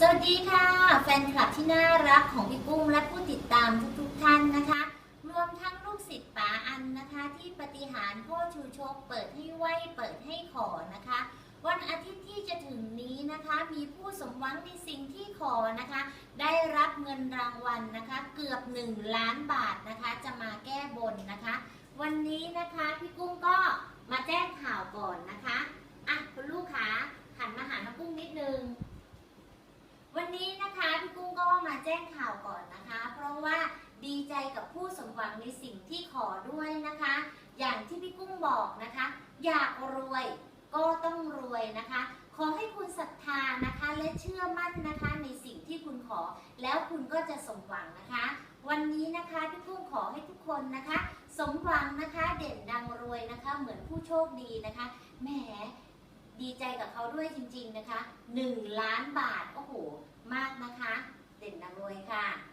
สวัสดีค่ะ แฟนคลับที่น่ารักของพี่กุ้งและผู้ติดตามทุกๆท่านนะคะ รวมทั้งลูกศิษย์ป๋าอันนะคะ ที่ปฏิหารพ่อชูชกเปิดให้ไหวเปิดให้ขอนะคะ วันอาทิตย์ที่จะถึงนี้นะคะ มีผู้สมหวังในสิ่งที่ขอนะคะ ได้รับเงินรางวัลนะคะ เกือบ 1 ล้านบาทนะคะ จะมาแก้บนนะคะ วันนี้นะคะพี่กุ้งก็มาแจ้งข่าวก่อนนะคะอะคุณลูกขาหันมาหาน้องกุ้งนิดนึง วันนี้นะคะพี่กุ้งก็มาแจ้งข่าวก่อนนะคะ เพราะว่าดีใจกับผู้สมหวังในสิ่งที่ขอด้วยนะคะ อย่างที่พี่กุ้งบอกนะคะ อยากรวยก็ต้องรวยนะคะ ขอให้คุณศรัทธานะคะและเชื่อมั่นนะคะในสิ่งที่คุณขอ แล้วคุณก็จะสมหวังนะคะ วันนี้นะคะพี่กุ้งขอให้ทุกคนนะคะ สมหวังนะคะเด่นดังรวยนะคะ เหมือนผู้โชคดีนะคะแหมดีใจกับเขาด้วยจริง ๆนะคะ 1 ล้านบาทโอ้โหมากนะคะ เด่นนำรวยค่ะ